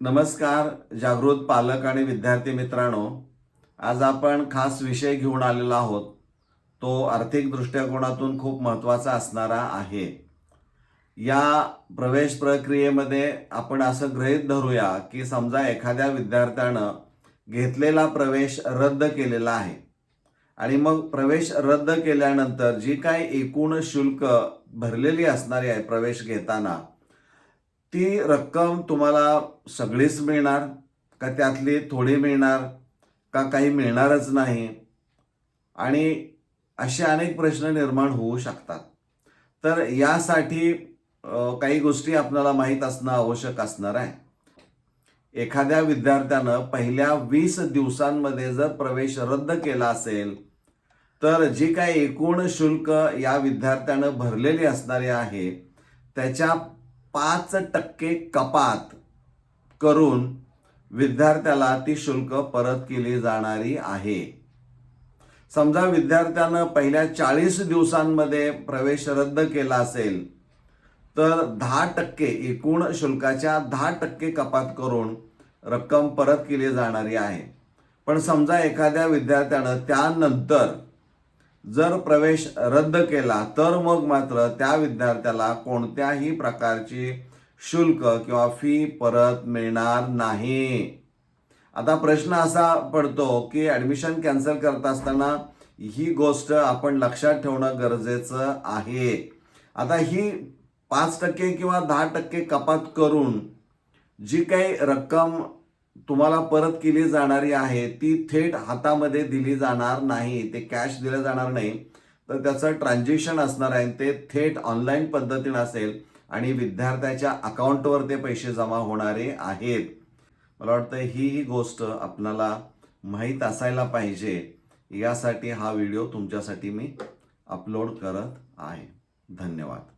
नमस्कार जागृत पालक आणि विद्यार्थी मित्रांनो. आज आपण खास विषय घेऊन आलेलो आहोत. तो आर्थिक दृष्टिकोनातून खूप महत्त्वाचा असणारा आहे. या प्रवेश प्रक्रियेमध्ये आपण असं गृहीत धरूया की समजा एखाद्या विद्यार्थ्यानं घेतलेला प्रवेश रद्द केलेला आहे. आणि मग प्रवेश रद्द केल्यानंतर जी काय एकूण शुल्क भरलेली असणारी आहे प्रवेश घेताना ती रक्कम तुम्हाला सगळीच मिळणार का त्यातली थोडी मिळणार का काही मिळणारच नाही? आणि असे अनेक प्रश्न निर्माण होऊ शकतात. तर यासाठी काही गोष्टी आपल्याला माहीत असणं आवश्यक असणार आहे. एखाद्या विद्यार्थ्यानं पहिल्या वीस दिवसांमध्ये जर प्रवेश रद्द केला असेल तर जी काय एकूण शुल्क या विद्यार्थ्यानं भरलेली असणारी आहे त्याच्या पाच टक्के कपात करून विद्यार्थ्याला ती शुल्क परत केली जाणारी आहे. समजा विद्यार्थ्यानं पहिल्या चाळीस दिवसांमध्ये प्रवेश रद्द केला असेल तर दहा टक्के एकूण शुल्काच्या दहा टक्के कपात करून रक्कम परत केली जाणारी आहे. पण समजा एखाद्या विद्यार्थ्यानं त्यानंतर जर प्रवेश रद्द केला तर मग मात्र त्या विद्यार्थ्याला कोणत्याही प्रकारची शुल्क किंवा फी परत मिळणार नाही. आता प्रश्न असा पडतो की ॲडमिशन कॅन्सल करत असताना ही गोष्ट आपण लक्षात ठेवणं गरजेचं आहे. आता ही पाच टक्के किंवा दहा टक्के कपात करून जी काही रक्कम तुम्हाला परत केली जाणारी आहे ती थेट हातामध्ये दिली जाणार नाही ते कॅश दिलं जाणार नाही. तर त्याचं ट्रान्झॅक्शन असणार आहे ते थेट ऑनलाईन पद्धतीनं असेल आणि विद्यार्थ्याच्या अकाउंटवर ते पैसे जमा होणारे आहेत. मला वाटतं ही ही गोष्ट आपल्याला माहीत असायला पाहिजे. यासाठी हा व्हिडिओ तुमच्यासाठी मी अपलोड करत आहे. धन्यवाद.